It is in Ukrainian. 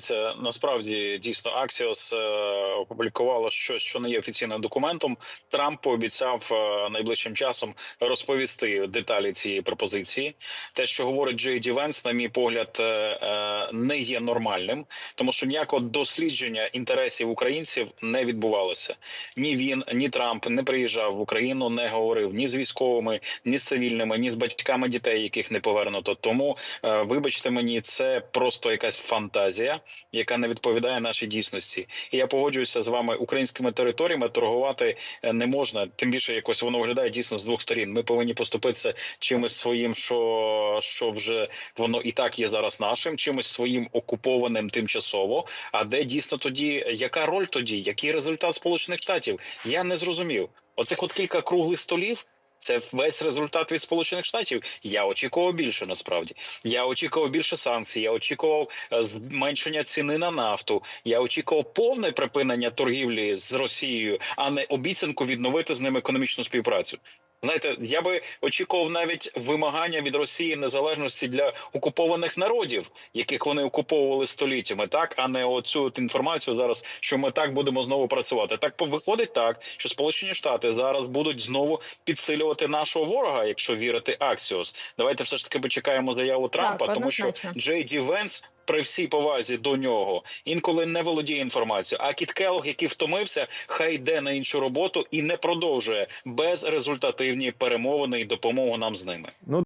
Це насправді дійсно Axios е, опублікувало щось, що не є офіційним документом. Трамп пообіцяв е, найближчим часом розповісти деталі цієї пропозиції. Те, що говорить Джей Ді Венс, на мій погляд, е, не є нормальним, тому що ніякого дослідження інтересів українців не відбувалося. Ні він, ні Трамп не приїжджав в Україну, не говорив ні з військовими, ні з цивільними, ні з батьками дітей, яких не повернуто. Тому вибачте мені, це просто якась фантазія, яка не відповідає нашій дійсності. І я погоджуюся з вами українськими територіями торгувати е, не можна. Тим більше якось воно виглядає дійсно з двох сторін. Ми повинні поступитися чимось своїм, що, що вже воно і так є зараз нашим, чимось своїм окупованим тимчасово. А де дійсно тоді яка роль тоді? Який результат Сполучених Штатів? Я не зрозумів. Оцих от кілька круглих столів. Це весь результат від сполучених штатів. Я очікував більше. Насправді я очікував більше санкцій. Я очікував е, зменшення ціни на нафту. Я очікував повне припинення торгівлі з Росією, а не обіцянку відновити з ними економічну співпрацю. Знаєте, я би очікував навіть вимагання від Росії незалежності для окупованих народів, яких вони окуповували століттями, так а не оцю от інформацію зараз, що ми так будемо знову працювати. Так виходить так, що Сполучені Штати зараз будуть знову підсилювати нашого ворога, якщо вірити Аксіос. Давайте все ж таки почекаємо заяву Трампа, тому що. Джей Ді Венс. При всій повазі до нього інколи не володіє інформацією. А Кіт Келлог, який втомився, хай йде на іншу роботу і не продовжує безрезультативні перемовини і допомогу нам з ними. Ну